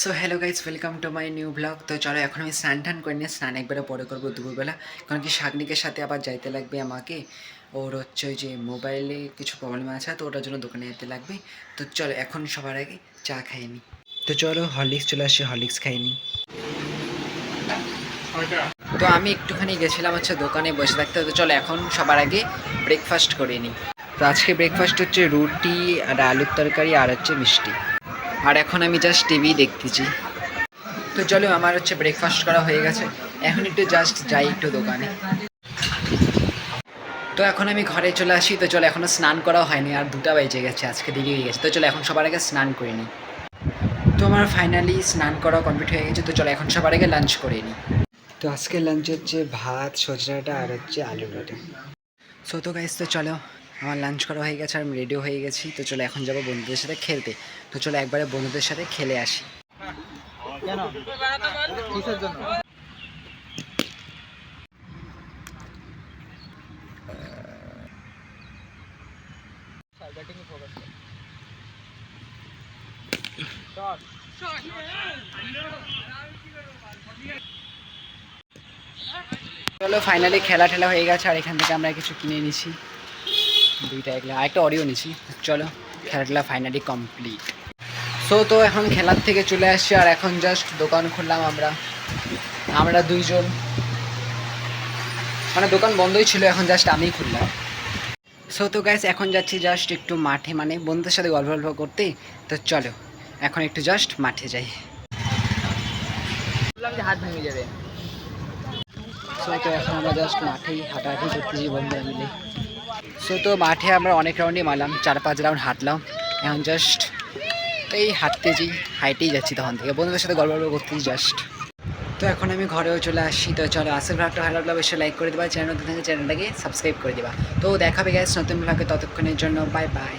So hello guys welcome to my new blog তো চলো, এখন আমি স্নান টান করে নিয়ে স্নান একবারে পরে করব দুপুরবেলা। কারণ কি শাগনিকের সাথে আবার যাইতে লাগবে আমাকে। ওর হচ্ছে ওই যে মোবাইলে কিছু প্রবলেম আছে, তো ওটার জন্য দোকানে যেতে লাগবে। তো চলো, এখন সবার আগে চা খাই নি। তো চলো, হরলিক্স চলে আসি, হরলিক্স খাইনি তো আমি একটুখানি গেছিলাম হচ্ছে দোকানে বসে থাকতে। তো চলো, এখন সবার আগে ব্রেকফাস্ট করে নিই তো আজকে ব্রেকফাস্ট হচ্ছে রুটি আর আলুর তরকারি আর হচ্ছে মিষ্টি। আর এখন আমি জাস্ট টিভি দেখতেছি। তো চলো, আমার হচ্ছে ব্রেকফাস্ট করা হয়ে গেছে। এখন একটু জাস্ট যাই একটু দোকানে। তো এখন আমি ঘরে চলে আসি, তো চলো এখনও স্নান করা হয়নি, আর দুটা বেজে গেছে, আজকে দেরি হয়ে গেছে। তো চলো, এখন সবার আগে স্নান করে নিই। তো আমার ফাইনালি স্নান করা কমপ্লিট হয়ে গেছে, তো চলো, এখন সবার আগে লাঞ্চ করে নিই। তো আজকে লাঞ্চ হচ্ছে ভাত, সজনাটা, আর হচ্ছে আলু ডাটা সো তো গাইস তো চলো আমার লাঞ্চ করা হয়ে গেছে আর আমি রেডিও হয়ে গেছি। তো চলো এখন যাব বন্ধুদের সাথে খেলতে। তো চলো একবারে বন্ধুদের সাথে খেলে আসি। চলো ফাইনালি খেলা ঠেলা হয়ে গেছে আর এখান থেকে আমরা কিছু কিনে নিছি। দুইটা এগুলো আরেকটা অডিও নিছি। চলো খেলাটা ফাইনালি কমপ্লিট সো তো এখন খেলার থেকে চলে আসছি আর এখন জাস্ট দোকান খুললাম আমরা। আমরা দুইজন। মানে দোকান বন্ধই ছিল এখন জাস্ট আমিই খুললাম। সো তো গ্যাস এখন যাচ্ছি জাস্ট একটু মাঠে মানে বন্ধুদের সাথে গল্প গল্প করতে। তো চলো এখন একটু জাস্ট মাঠে যাই। বললাম যে হাত ভেঙে যাবে। সো তো এখন আমরা জাস্ট মাঠেই হাঁটাহাঁটি করতেছি বন্ধুরা মিলে। সো তো মাঠে আমরা অনেক রাউন্ডই মারলাম, চার পাঁচ রাউন্ড হাঁটলাম। এখন জাস্ট এই হাঁটতে হাঁটতেছি হাইটেই যাচ্ছি তখন থেকে। বন্ধুদের সাথে গল্প গল্প করতেছি জাস্ট তো এখন আমি ঘরেও চলে আসি তো চলো আসল ভাগটা ভালো লাগলে অবশ্যই লাইক করে দেবা। চ্যানেল থেকে চ্যানেলটাকে সাবস্ক্রাইব করে দেবা। তো দেখাবে গ্যাস নতুন ভাগে ততক্ষণের জন্য। Bye bye